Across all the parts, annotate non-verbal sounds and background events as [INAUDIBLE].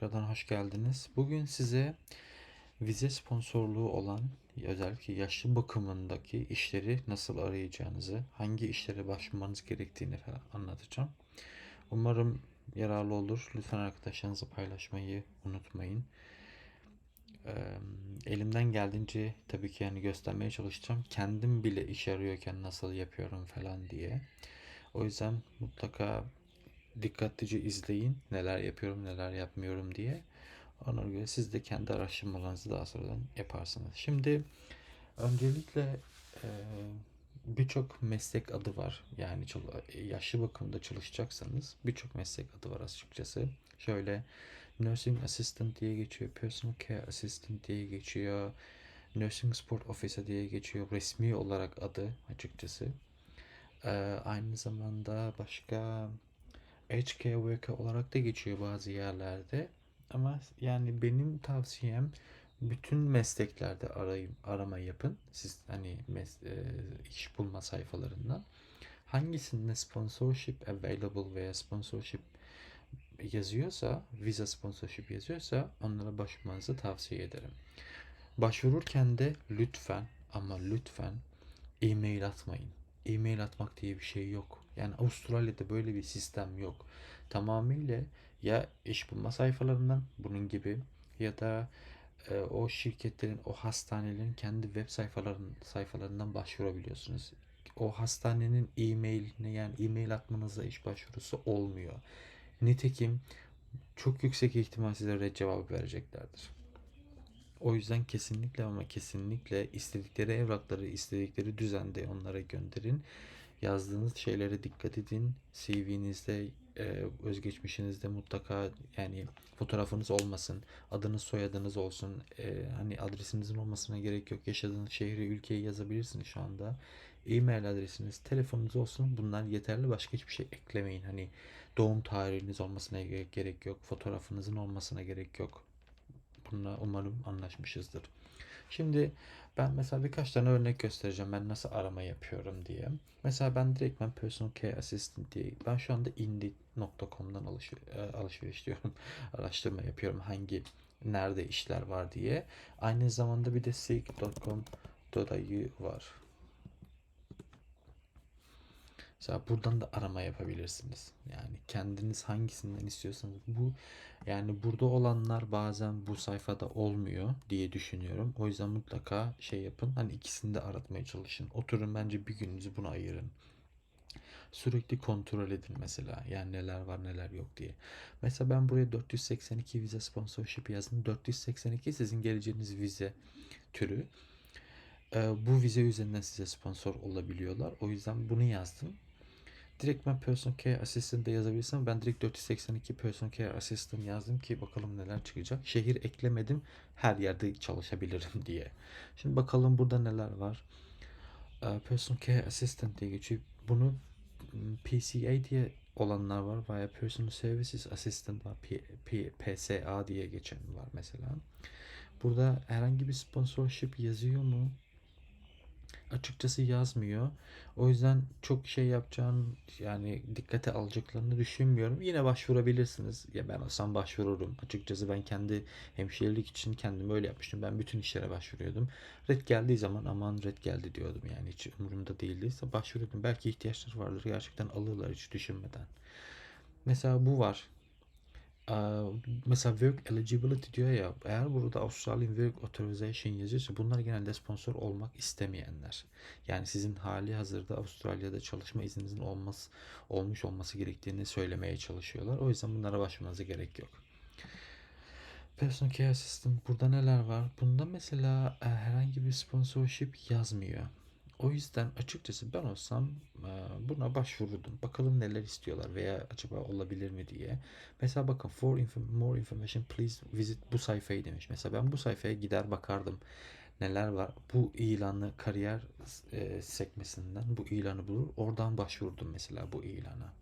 Tekrardan hoş geldiniz. Bugün size vize sponsorluğu olan özellikle yaşlı bakımındaki işleri nasıl arayacağınızı, hangi işlere başvurmanız gerektiğini falan anlatacağım. Umarım yararlı olur. Lütfen arkadaşlarınızla paylaşmayı unutmayın. Elimden geldiğince tabii ki yani göstermeye çalışacağım. Kendim bile iş arıyorken nasıl yapıyorum falan diye. O yüzden mutlaka dikkatlice izleyin neler yapıyorum neler yapmıyorum diye. Ona göre siz de kendi araştırmalarınızı daha sonradan yaparsınız. Şimdi öncelikle e, birçok meslek adı var. Yani yaşlı bakımda çalışacaksanız birçok meslek adı var açıkçası. Şöyle Nursing Assistant diye geçiyor, Personal Care Assistant diye geçiyor, Nursing Support Officer diye geçiyor. Resmi olarak adı açıkçası. Ee, aynı zamanda başka Worker olarak da geçiyor bazı yerlerde. Ama yani benim tavsiyem bütün mesleklerde arayın, arama yapın. Siz hani mes, e, iş bulma sayfalarından. Hangisinde sponsorship available veya sponsorship yazıyorsa, visa sponsorship yazıyorsa onlara başvurmanızı tavsiye ederim. Başvururken de lütfen ama lütfen e-mail atmayın. E-mail atmak diye bir şey yok. Yani Avustralya'da böyle bir sistem yok. Tamamıyla ya iş bulma sayfalarından bunun gibi ya da e, o şirketlerin, o hastanelerin kendi web sayfaların sayfalarından başvurabiliyorsunuz. O hastanenin e-mailine yani e-mail atmanızda iş başvurusu olmuyor. Nitekim çok yüksek ihtimal size red cevabı vereceklerdir. O yüzden kesinlikle ama kesinlikle istedikleri evrakları istedikleri düzende onlara gönderin. Yazdığınız şeylere dikkat edin. CV'nizde, e, özgeçmişinizde mutlaka yani fotoğrafınız olmasın. Adınız, soyadınız olsun. E, hani adresinizin olmasına gerek yok. Yaşadığınız şehri, ülkeyi yazabilirsiniz şu anda. E-mail adresiniz, telefonunuz olsun. Bunlar yeterli. Başka hiçbir şey eklemeyin. Hani doğum tarihiniz olmasına gerek yok. Fotoğrafınızın olmasına gerek yok. Bununla umarım anlaşmışızdır. Şimdi ben mesela birkaç tane örnek göstereceğim ben nasıl arama yapıyorum diye. Mesela ben direkt ben personal care assistant diye ben şu anda indeed.com'dan alış, e, alışveriş diyorum. [LAUGHS] Araştırma yapıyorum hangi nerede işler var diye. Aynı zamanda bir de seek.com.au var. Mesela buradan da arama yapabilirsiniz. Yani kendiniz hangisinden istiyorsanız bu yani burada olanlar bazen bu sayfada olmuyor diye düşünüyorum. O yüzden mutlaka şey yapın. Hani ikisini de aratmaya çalışın. Oturun bence bir gününüzü buna ayırın. Sürekli kontrol edin mesela. Yani neler var neler yok diye. Mesela ben buraya 482 vize sponsorship yazdım. 482 sizin geleceğiniz vize türü. Ee, bu vize üzerinden size sponsor olabiliyorlar. O yüzden bunu yazdım. Direkt ben Personal Care Assistant de yazabilirsem ben direkt 482 Personal Care Assistant yazdım ki bakalım neler çıkacak. Şehir eklemedim her yerde çalışabilirim [LAUGHS] diye. Şimdi bakalım burada neler var. Ee, Personal Care Assistant diye geçiyor. Bunu PCA diye olanlar var. Veya Personal Services Assistant var. P, P, PSA diye geçen var mesela. Burada herhangi bir sponsorship yazıyor mu? Açıkçası yazmıyor. O yüzden çok şey yapacağını yani dikkate alacaklarını düşünmüyorum. Yine başvurabilirsiniz. Ya ben olsam başvururum. Açıkçası ben kendi hemşirelik için kendim öyle yapmıştım. Ben bütün işlere başvuruyordum. Red geldiği zaman aman red geldi diyordum yani hiç umurumda değildi. Başvuruyordum. Belki ihtiyaçları vardır. Gerçekten alırlar hiç düşünmeden. Mesela bu var mesela work eligibility diyor ya eğer burada Australian Work Authorization yazıyorsa bunlar genelde sponsor olmak istemeyenler. Yani sizin hali hazırda Avustralya'da çalışma izninizin olmaz, olmuş olması gerektiğini söylemeye çalışıyorlar. O yüzden bunlara başvurmanıza gerek yok. Personal Care Assistant burada neler var? Bunda mesela herhangi bir sponsorship yazmıyor. O yüzden açıkçası ben olsam e, buna başvururdum. Bakalım neler istiyorlar veya acaba olabilir mi diye. Mesela bakın for more information please visit bu sayfayı demiş. Mesela ben bu sayfaya gider bakardım. Neler var? Bu ilanı kariyer e, sekmesinden bu ilanı bulur. Oradan başvurdum mesela bu ilana.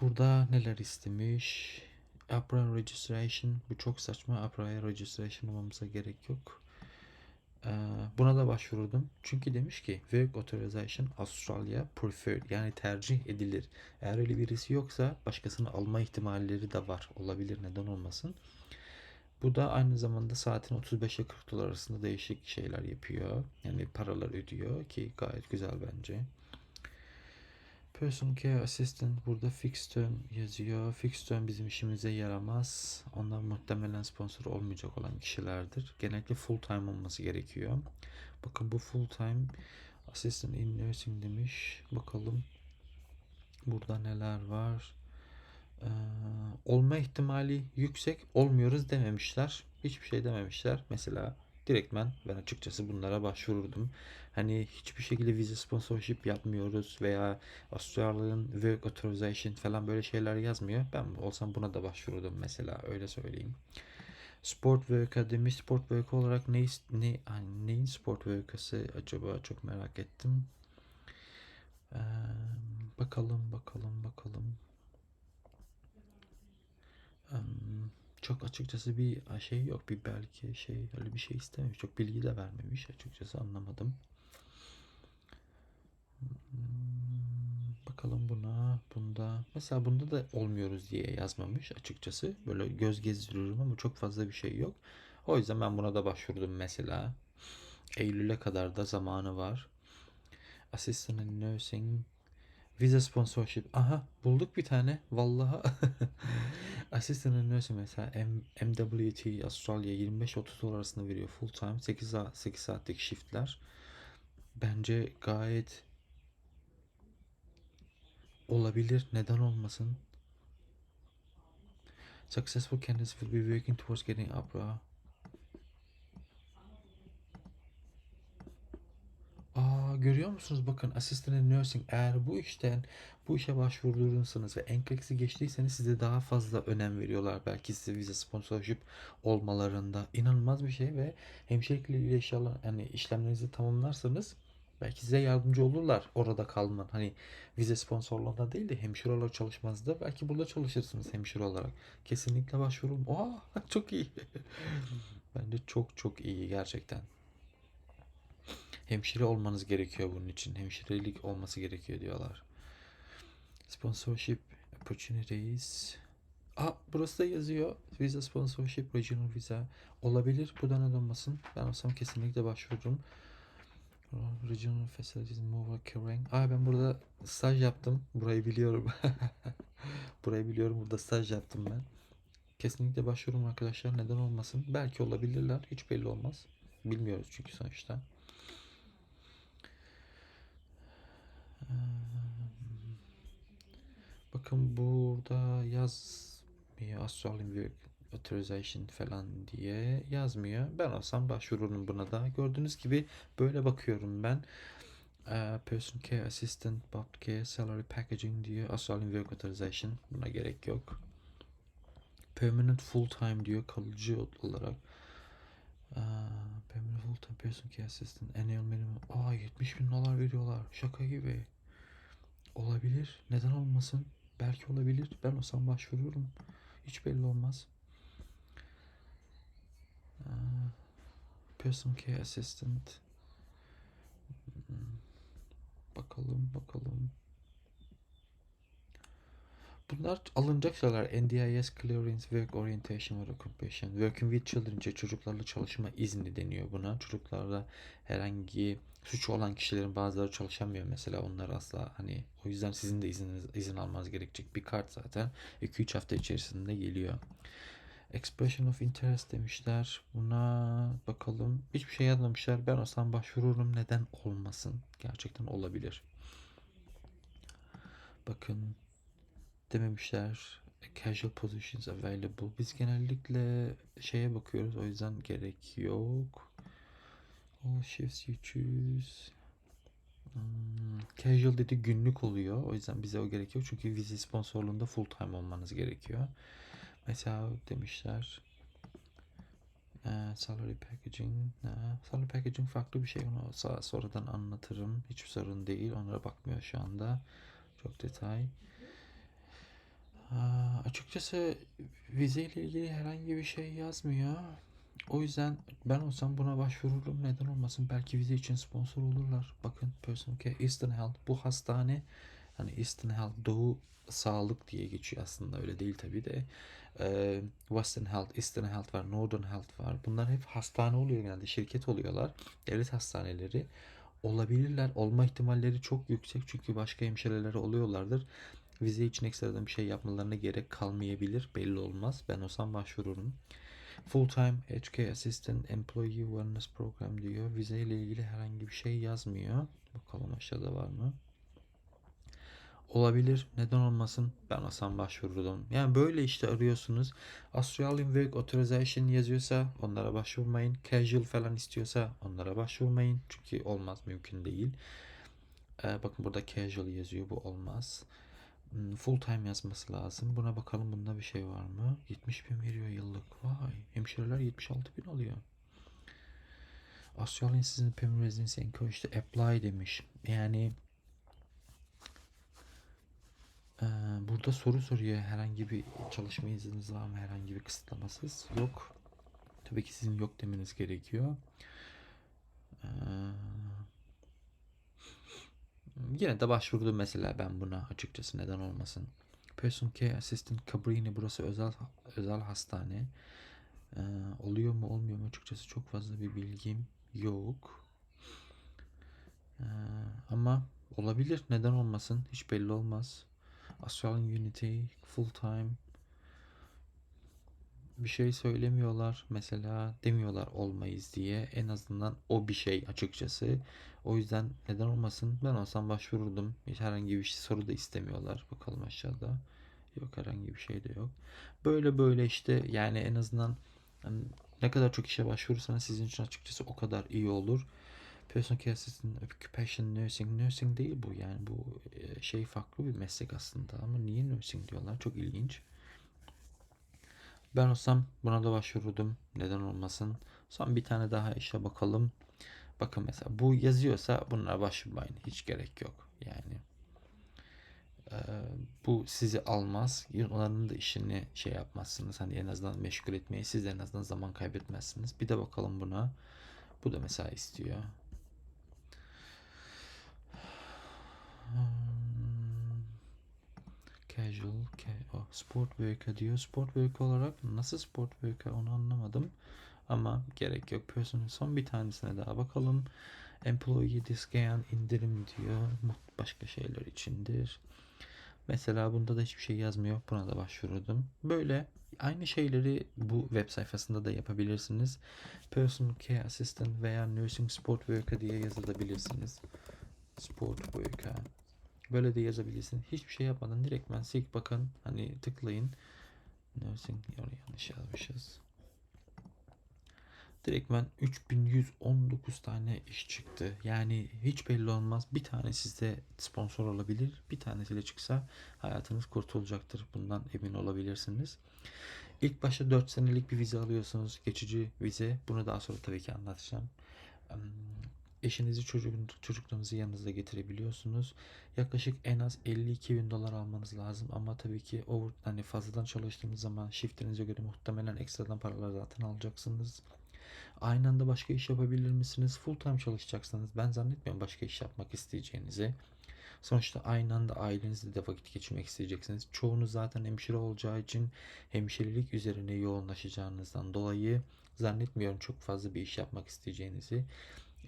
Burada neler istemiş? APRA registration. Bu çok saçma. APRA'ya registration olmamıza gerek yok. Ee, buna da başvurdum. Çünkü demiş ki Work Authorization Australia Preferred yani tercih edilir. Eğer öyle birisi yoksa başkasını alma ihtimalleri de var. Olabilir neden olmasın. Bu da aynı zamanda saatin 35 ile 40 dolar arasında değişik şeyler yapıyor. Yani paralar ödüyor ki gayet güzel bence. Personal Care Assistant burada fixed term yazıyor. Fixed term bizim işimize yaramaz. Onlar muhtemelen sponsor olmayacak olan kişilerdir. Genellikle full time olması gerekiyor. Bakın bu full time assistant in nursing demiş. Bakalım burada neler var. Ee, olma ihtimali yüksek. Olmuyoruz dememişler. Hiçbir şey dememişler. Mesela direktmen ben açıkçası bunlara başvururdum. Hani hiçbir şekilde vize sponsorship yapmıyoruz veya Avustralya'nın work authorization falan böyle şeyler yazmıyor. Ben olsam buna da başvururdum mesela öyle söyleyeyim. Sport worker demiş. Sport worker olarak ne, ne hani neyin sport worker'sı acaba çok merak ettim. Ee, bakalım bakalım bakalım. Em, çok açıkçası bir şey yok. Bir belki şey öyle bir şey istememiş. Çok bilgi de vermemiş. Açıkçası anlamadım. Hmm, Bakalım buna, bunda. Mesela bunda da olmuyoruz diye yazmamış açıkçası. Böyle göz gezdiriyorum ama çok fazla bir şey yok. O yüzden ben buna da başvurdum mesela. Eylül'e kadar da zamanı var. Assistant in Nursing Visa sponsorship. Aha bulduk bir tane. Vallahi. [LAUGHS] Assistant Nursing mesela M MWT Australia 25-30 dolar arasında veriyor full time. 8 saat, 8 saatlik shiftler. Bence gayet olabilir. Neden olmasın? Successful candidates will be working towards getting UPRA. Aa, görüyor musunuz? Bakın Assistant in Nursing eğer bu işten bu işe başvurduysanız ve NCLEX'i geçtiyseniz size daha fazla önem veriyorlar. Belki size vize sponsorship olmalarında inanılmaz bir şey ve hemşirelik ile inşallah yani işlemlerinizi tamamlarsanız belki size yardımcı olurlar orada kalman. Hani vize sponsorluğunda değil de hemşire olarak çalışmanızda belki burada çalışırsınız hemşire olarak. Kesinlikle başvurun. Aa, [LAUGHS] çok iyi. [LAUGHS] Bence çok çok iyi gerçekten. Hemşire olmanız gerekiyor bunun için. Hemşirelik olması gerekiyor diyorlar. Sponsorship opportunities. Aa burası da yazıyor. Visa sponsorship, regional visa olabilir. Bu da neden olmasın. Ben olsam kesinlikle başvururum. Regional facilities, Mova, Kerrang. Aa ben burada staj yaptım. Burayı biliyorum. [LAUGHS] Burayı biliyorum. Burada staj yaptım ben. Kesinlikle başvururum arkadaşlar. Neden olmasın? Belki olabilirler. Hiç belli olmaz. Bilmiyoruz çünkü sonuçta. Bakın burada yazmıyor Australian Work Authorization falan diye yazmıyor. Ben olsam başvururum buna da. Gördüğünüz gibi böyle bakıyorum ben. Person Care Assistant, Bob Care, Salary Packaging diyor. Australian Work Authorization. Buna gerek yok. Permanent Full Time diyor kalıcı olarak. Permanent Full Time Person Care Assistant Annual Minimum. Aa 70 bin dolar veriyorlar. Şaka gibi. Olabilir. Neden olmasın? Belki olabilir. Ben olsam başvururum. Hiç belli olmaz. Aa, Personal Care Assistant. Hmm. Bakalım bakalım. Bunlar alınacak şeyler. NDIS Clearance Work Orientation ve Occupation. Working with Children için çocuklarla çalışma izni deniyor buna. Çocuklarla herhangi suçu olan kişilerin bazıları çalışamıyor mesela. Onlar asla hani o yüzden sizin de izniniz, izin almanız gerekecek bir kart zaten. 2-3 hafta içerisinde geliyor. Expression of interest demişler. Buna bakalım. Hiçbir şey yazmamışlar. Ben olsam başvururum. Neden olmasın? Gerçekten olabilir. Bakın dememişler. Casual positions available. Biz genellikle şeye bakıyoruz. O yüzden gerek yok. All shifts you choose. Hmm, casual dedi günlük oluyor. O yüzden bize o gerek yok. Çünkü vize sponsorluğunda full time olmanız gerekiyor. Mesela demişler. Ee, salary packaging. Salary packaging farklı bir şey. Onu sonradan anlatırım. Hiçbir sorun değil. Onlara bakmıyor şu anda. Çok detay. Açıkçası vize ile ilgili herhangi bir şey yazmıyor. O yüzden ben olsam buna başvururum. Neden olmasın? Belki vize için sponsor olurlar. Bakın Personal Care Eastern Health. Bu hastane hani Eastern Health Doğu Sağlık diye geçiyor aslında. Öyle değil tabii de. Ee, Western Health, Eastern Health var, Northern Health var. Bunlar hep hastane oluyor genelde. Şirket oluyorlar. Devlet hastaneleri olabilirler. Olma ihtimalleri çok yüksek. Çünkü başka hemşireleri oluyorlardır. Vize için ekstradan bir şey yapmalarına gerek kalmayabilir. Belli olmaz. Ben olsam başvururum. Full time HK Assistant Employee Wellness Program diyor. Vize ile ilgili herhangi bir şey yazmıyor. Bakalım aşağıda var mı? Olabilir. Neden olmasın? Ben olsam başvururdum. Yani böyle işte arıyorsunuz. Australian Work Authorization yazıyorsa onlara başvurmayın. Casual falan istiyorsa onlara başvurmayın. Çünkü olmaz mümkün değil. Ee, bakın burada casual yazıyor. Bu olmaz. Hmm, Full time yazması lazım. Buna bakalım bunda bir şey var mı? 70 bin veriyor yıllık. Vay. Hemşireler 76 bin alıyor. Australian Citizen Permanent Residency Encouraged to Apply demiş. Yani ee, burada soru soruyor. Herhangi bir çalışma izniniz var mı? Herhangi bir kısıtlamasız yok. Tabii ki sizin yok demeniz gerekiyor. Ee, yine de başvurdum mesela ben buna açıkçası neden olmasın. Person Care Assistant Cabrini burası özel özel hastane. Ee, oluyor mu olmuyor mu açıkçası çok fazla bir bilgim yok. Ee, ama olabilir neden olmasın hiç belli olmaz. Australian Unity full time bir şey söylemiyorlar mesela demiyorlar olmayız diye. En azından o bir şey açıkçası. O yüzden neden olmasın? Ben olsam başvururdum. Hiç herhangi bir şey, soru da istemiyorlar. Bakalım aşağıda. Yok herhangi bir şey de yok. Böyle böyle işte yani en azından hani ne kadar çok işe başvurursanız sizin için açıkçası o kadar iyi olur. Personal Care Assistant Occupation Nursing. Nursing değil bu. Yani bu e, şey farklı bir meslek aslında ama niye nursing diyorlar? Çok ilginç. Ben olsam buna da başvururdum. Neden olmasın. Son bir tane daha işe bakalım. Bakın mesela bu yazıyorsa bunlara başvurmayın. Hiç gerek yok. Yani e, bu sizi almaz. Onların da işini şey yapmazsınız. Hani en azından meşgul etmeyi siz en azından zaman kaybetmezsiniz. Bir de bakalım buna. Bu da mesela istiyor. Casual, ca- oh, sport worker diyor. Sport worker olarak nasıl sport worker onu anlamadım. Ama gerek yok. Personal son bir tanesine daha bakalım. Employee discount indirim diyor. Başka şeyler içindir. Mesela bunda da hiçbir şey yazmıyor. Buna da başvurdum. Böyle aynı şeyleri bu web sayfasında da yapabilirsiniz. Personal Care Assistant veya Nursing Sport Worker diye yazabilirsiniz. Sport Worker. Böyle de yazabilirsin. Hiçbir şey yapmadan direktmen sil bakın. Hani tıklayın. Nursing yanlış yazmışız. Direktmen 3119 tane iş çıktı. Yani hiç belli olmaz. Bir tane sizde sponsor olabilir. Bir tanesiyle çıksa hayatınız kurtulacaktır. Bundan emin olabilirsiniz. İlk başta 4 senelik bir vize alıyorsunuz. Geçici vize. Bunu daha sonra tabii ki anlatacağım. Eşinizi çocuğun, çocuklarınızı yanınızda getirebiliyorsunuz. Yaklaşık en az 52 bin dolar almanız lazım. Ama tabii ki over, hani fazladan çalıştığınız zaman shiftlerinize göre muhtemelen ekstradan paralar zaten alacaksınız. Aynı anda başka iş yapabilir misiniz? Full time çalışacaksınız. Ben zannetmiyorum başka iş yapmak isteyeceğinizi. Sonuçta aynı anda ailenizle de vakit geçirmek isteyeceksiniz. Çoğunuz zaten hemşire olacağı için hemşirelik üzerine yoğunlaşacağınızdan dolayı zannetmiyorum çok fazla bir iş yapmak isteyeceğinizi.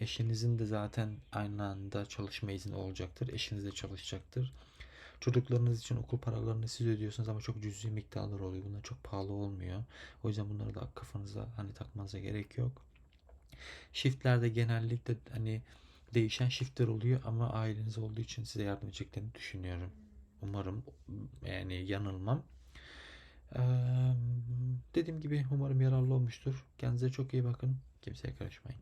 Eşinizin de zaten aynı anda çalışma izni olacaktır. Eşiniz de çalışacaktır. Çocuklarınız için okul paralarını siz ödüyorsunuz ama çok cüzi miktarlar oluyor. Bunlar çok pahalı olmuyor. O yüzden bunları da kafanıza hani takmanıza gerek yok. Shiftlerde genellikle hani değişen shiftler oluyor ama aileniz olduğu için size yardım edeceklerini düşünüyorum. Umarım yani yanılmam. Ee, dediğim gibi umarım yararlı olmuştur. Kendinize çok iyi bakın. Kimseye karışmayın.